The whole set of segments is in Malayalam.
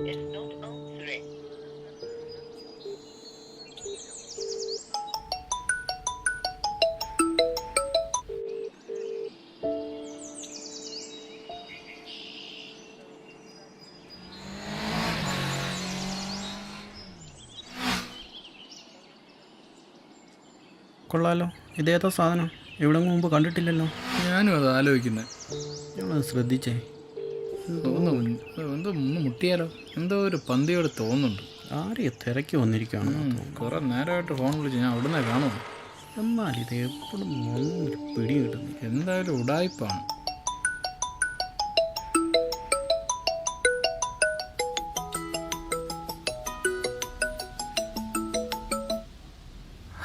is not answering. കൊള്ളാലോ. ഇതേതാ സാധനം? എവിടെ മുമ്പ് കണ്ടിട്ടില്ലല്ലോ. ഞാനും അത് ആലോചിക്കുന്നത് ഞങ്ങളത് ശ്രദ്ധിച്ചേ. മുൻ- എന്തോ ഒന്ന് മുട്ടിയാലോ? എന്തോ ഒരു പന്തിയോട് തോന്നുന്നുണ്ട്. ആരെയെ തിരക്കി വന്നിരിക്കുകയാണ് കുറെ നേരമായിട്ട് ഫോൺ വിളിച്ച് ഞാൻ അവിടുന്ന് കാണും എന്നാൽ ഇത് എപ്പോഴും ഒന്നൊരു പിടി കിട്ടുന്നു. എന്തായാലും ഉടായ്പാണ്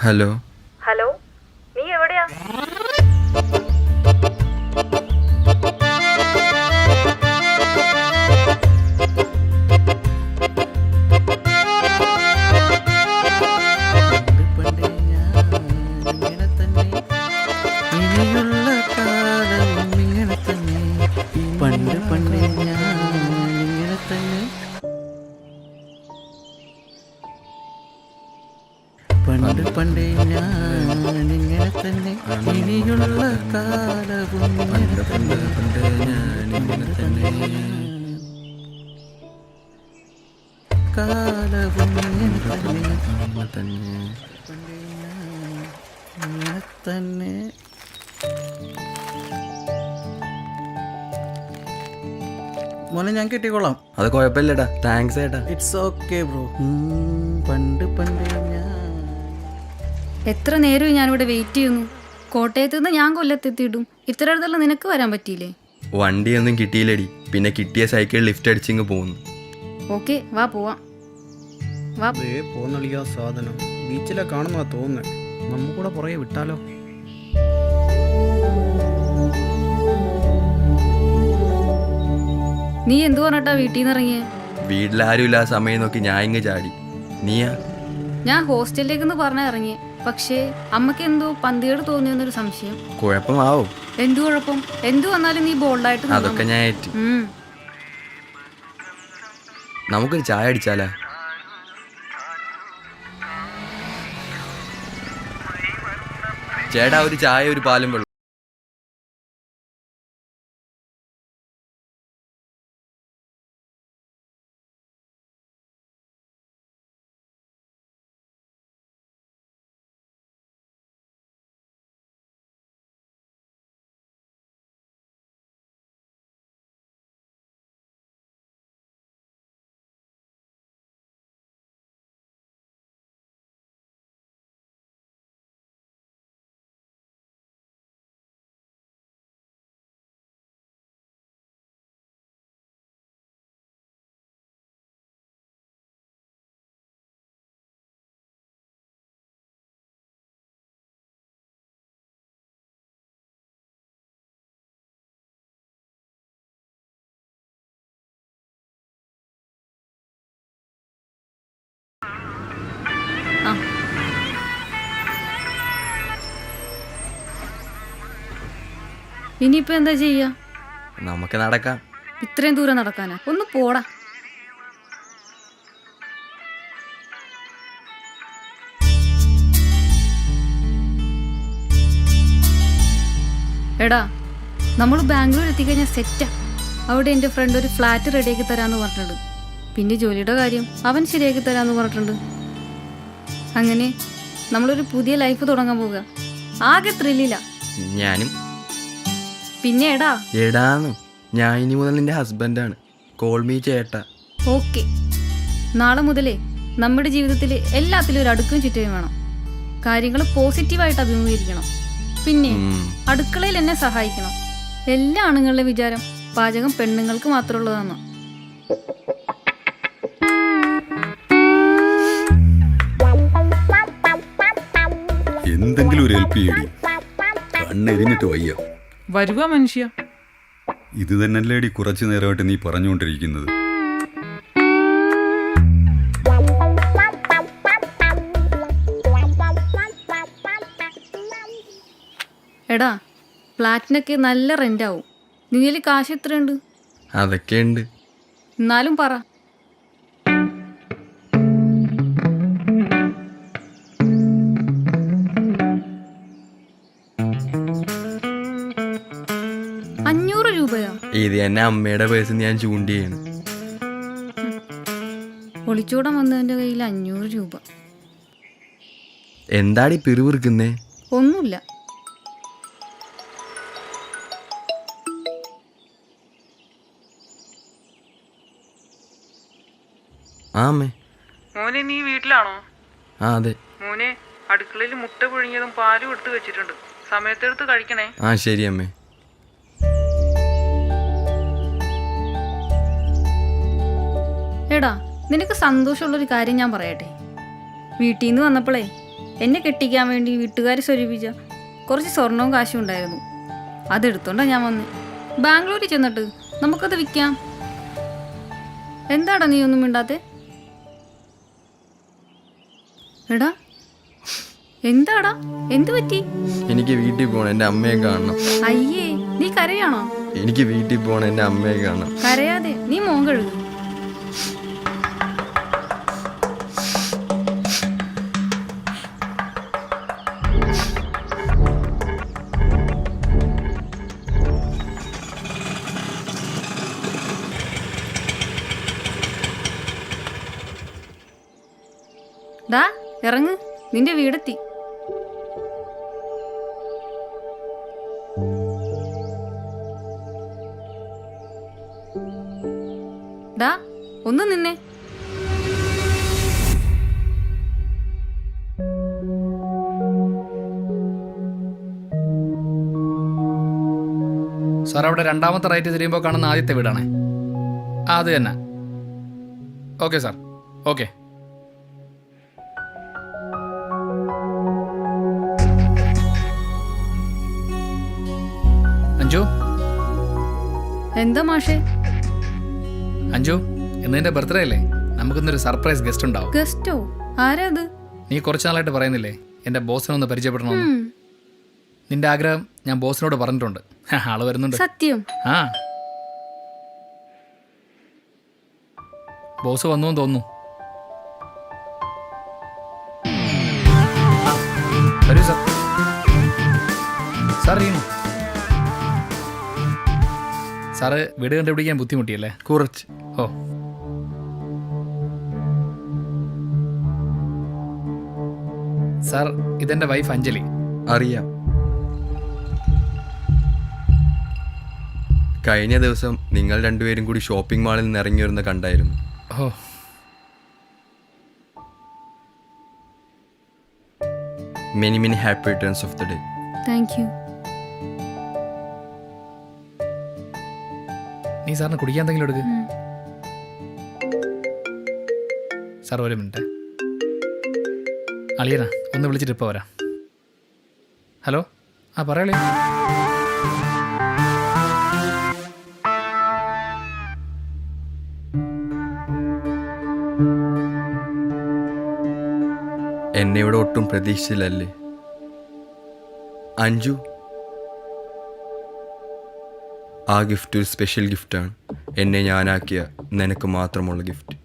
ഹലോ ഹലോ? നീ എവിടെയാ? പണ്ട് പണ്ടേ ഞാൻ ഇങ്ങനെ തന്നെ. പണ്ട് തന്നെ. ഇനിയുള്ള കാലവും പണ്ട് ഞാൻ ഇങ്ങനെ തന്നെ. കാലവും തന്നെ. തന്നെ തന്നെ. മോനെ ഞാൻ കിട്ടിക്കോളാം. അത് കുഴപ്പമില്ലടാ. താങ്ക്സ് ഏട്ടാ. ഇറ്റ്സ് ഓക്കെ ബ്രോ പണ്ട് പണ്ട് ഞാൻ എത്ര നേരവും ഞാനിവിടെ വെയിറ്റ് ചെയ്യുന്നു. കോട്ടയത്ത് നിന്ന് ഞാൻ കൊല്ലത്തെത്തിയിടും. ഇത്ര അടുത്തുള്ള നിനക്ക് വരാൻ പറ്റിയില്ലേ? വണ്ടിയൊന്നും കിട്ടിയില്ലടി. പിന്നെ കിട്ടിയ സൈക്കിൾ ലിഫ്റ്റ് അടിച്ചിങ്ങ് പോകുന്നു. ഓക്കെ വാ പോവാം. വാ. ദേ പോന്നളിയാ സാധനം. ബീച്ചിലെ കാണുന്നതാ തോന്നുന്നത് നമുക്കൂടെ പുറകെ വിട്ടാലോ? നീ എന്തു പറഞ്ഞിട്ടാ വീട്ടിൽ നിന്ന് ഇറങ്ങിയേ? വീട്ടിലാരും ഇല്ലാ സമയം നോക്കി ഞാൻ ഇങ്ങ് ചാടി. നീയാ? ഞാൻ ഹോസ്റ്റലിലേക്ക് പറഞ്ഞാ ഇറങ്ങി പക്ഷേ അമ്മയ്ക്ക് എന്തോ പന്തിയോട് തോന്നിയെന്നൊരു സംശയം. കുഴപ്പമാവും? എന്തു കുഴപ്പം? എന്തു വന്നാലും നീ ബോൾഡായിട്ട് അതൊക്കെ. ഞാൻ ഏറ്റ്. നമുക്കൊരു ചായ അടിച്ചാലാ? ചേട്ടാ ഒരു ചായ ഒരു പാലും വെള്ളം ഇനിയിപ്പോ എന്താ ചെയ്യാ? നമുക്ക് നടക്കാം. ഇത്രയും ദൂരം നടക്കാനാ. ഒന്ന് പോടാ. എടാ നമ്മൾ ബാംഗ്ലൂർ എത്തിക്കഴിഞ്ഞാൽ സെറ്റാ. അവിടെ എന്റെ ഫ്രണ്ട് ഒരു ഫ്ലാറ്റ് റെഡിയാക്കി തരാമെന്ന് പറഞ്ഞിട്ടുണ്ട്. പിന്നെ ജോലിയുടെ കാര്യം അവൻ ശരിയാക്കി തരാമെന്ന് പറഞ്ഞിട്ടുണ്ട്. അങ്ങനെ നമ്മളൊരു പുതിയ ലൈഫ് തുടങ്ങാൻ പോവുക. ആകെ ത്രില്ലില്ല ഞാനും പിന്നെ എടാ എടാന്ന്. ഞാൻ ഇനി മുതൽ നിന്റെ ഹസ്ബൻഡാണ്. കോൾ മീ ചേട്ടാ. ഓക്കെ. നാളെ മുതലേ നമ്മുടെ ജീവിതത്തിൽ എല്ലാത്തിലും ഒരു അടുക്കും ചുറ്റവും വേണം. കാര്യങ്ങൾ പോസിറ്റീവായിട്ട് അഭിമുഖീകരിക്കണം. പിന്നെ അടുക്കളയിൽ എന്നെ സഹായിക്കണം. എല്ലാ ആണുങ്ങളുടെ വിചാരം പാചകം പെണ്ണുങ്ങൾക്ക് മാത്രമുള്ളതാണ് എന്തെങ്കിലും ഒരു ഹെൽപ്പ് ചെയ്യടി കണ്ണെരിഞ്ഞിട്ട് വയ്യ. വരുക മനുഷ്യ. ഇത് തന്നെ കുറച്ചു നേരമായിട്ട് നീ പറഞ്ഞുകൊണ്ടിരിക്കുന്നത്. എടാ ഫ്ലാറ്റിനൊക്കെ നല്ല റെന്റ് ആവും. നിന്നിൽ കാശ് എത്രയുണ്ട്? അതൊക്കെ ഉണ്ട് എന്നാലും പറ. ഇത് എന്നെ അമ്മയുടെ പേഴ്സ് ഞാൻ ചൂണ്ടിയാണ് ഒളിച്ചൂടം വന്നതിന്റെ കയ്യിൽ അഞ്ഞൂറ് രൂപ. എന്താടി പിറുവിറുക്കുന്നേ ഒന്നുമില്ല. ആ അമ്മേ. മോനെ നീ വീട്ടിലാണോ? ആ അതെ. മോനെ അടുക്കളയിൽ മുട്ട പുഴുങ്ങിയതും പാലും എടുത്തു വെച്ചിട്ടുണ്ട്. സമയത്തെടുത്ത് കഴിക്കണേ. ആ ശരി അമ്മേ. എടാ നിനക്ക് സന്തോഷമുള്ളൊരു കാര്യം ഞാൻ പറയട്ടെ. വീട്ടിൽ നിന്ന് വന്നപ്പോഴേ എന്നെ കെട്ടിക്കാൻ വേണ്ടി വീട്ടുകാർ സ്വരൂപിച്ച കുറച്ച് സ്വർണവും കാശും ഉണ്ടായിരുന്നു. അതെടുത്തോണ്ടാണ് ഞാൻ വന്ന്. ബാംഗ്ലൂരിൽ ചെന്നിട്ട് നമുക്കത് വിൽക്കാം. എന്താടാ നീ ഒന്നും മിണ്ടാത്തെ? എടാ എന്താടാ? എന്ത് പറ്റി? എനിക്ക് വീട്ടിൽ പോകണം എന്റെ അമ്മയെ കാണണം. അയ്യേ നീ കരയാണോ? എനിക്ക് വീട്ടിൽ പോകണം എന്റെ അമ്മയെ കാണണം. കരയാതെ നീ മോൻ കഴുകു ഡാ ഇറങ്ങ്. നിന്റെ വീടെത്തി. ദാ ഒന്ന് നിന്നെ. സാർ അവിടെ രണ്ടാമത്തെ റൈറ്റ് തിരിയുമ്പോൾ കാണുന്ന ആദ്യത്തെ വീടാണേ. ആ അത് തന്നെ. Okay sir. ഓക്കെ. അഞ്ജു? എന്താ മാഷേ? അഞ്ജു ഇന്ന് എന്റെ ബർത്ത്ഡേ അല്ലേ? നമുക്കിന്നൊരു സർപ്രൈസ് ഗസ്റ്റ് ഉണ്ടാവും. ഗസ്റ്റോ ആരാ അത്? നീ കുറച്ച് നാളായിട്ട് പറയുന്നില്ലേ? എന്റെ ബോസിനെ ഒന്ന് പരിചയപ്പെടണമെന്ന് നിന്റെ ആഗ്രഹം ഞാൻ ബോസിനോട് പറഞ്ഞിട്ടുണ്ട്. ആൾ വരുന്നുണ്ട്. സത്യം? ആ. ബോസ് വന്നു തോന്നുന്നു. സാറ് വീട് കണ്ടുപിടിക്കാൻ ബുദ്ധിമുട്ടിയല്ലേ? കുറച്ച്. ഓ. സാർ ഇതെന്റെ വൈഫ് അഞ്ജലി. അറിയാം. കഴിഞ്ഞ ദിവസം നിങ്ങൾ രണ്ടുപേരും കൂടി ഷോപ്പിംഗ് മാളിൽ നിന്ന് ഇറങ്ങി വരുന്ന കണ്ടായിരുന്നു. ഓ. Many many happy returns of the day thank you നീ സാറിന് കുടിക്കാൻ എന്തെങ്കിലും എടുക്ക്. സാർ ഒരു മിനിറ്റ്. അളിയനാ ഒന്ന് വിളിച്ചിട്ട് ഇപ്പോൾ വരാം. ഹലോ? ആ പറയളേ എന്നെ ഇവിടെ ഒട്ടും പ്രതീക്ഷിച്ചില്ലല്ലേ? അഞ്ജു ആ ഗിഫ്റ്റ് ഒരു സ്പെഷ്യൽ ഗിഫ്റ്റാണ് എന്നെ ഞാനാക്കിയ നിനക്ക് മാത്രമുള്ള ഗിഫ്റ്റ്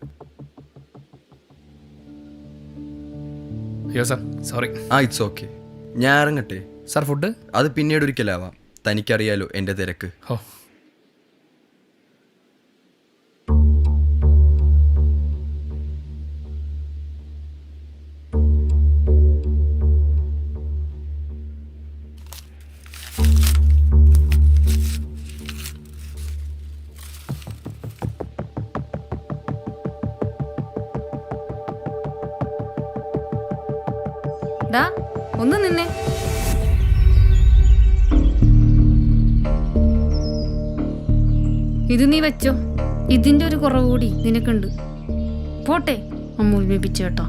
അയ്യോ സാർ സോറി ആ ഇറ്റ്സ് ഓക്കെ ഞാൻ ഇറങ്ങട്ടെ. സാർ ഫുഡ് അത് പിന്നീട് ഒരിക്കലാവാം. തനിക്കറിയാലോ എന്റെ തിരക്ക്. ഓ. ഡാ ഒന്ന് നിന്നെ. ഇത് നീ വെച്ചോ. ഇതിന്റെ ഒരു കുറവ് കൂടി നിനക്കുണ്ട്. പോട്ടെ അമ്മൂൽ ബേബി ചേട്ടാ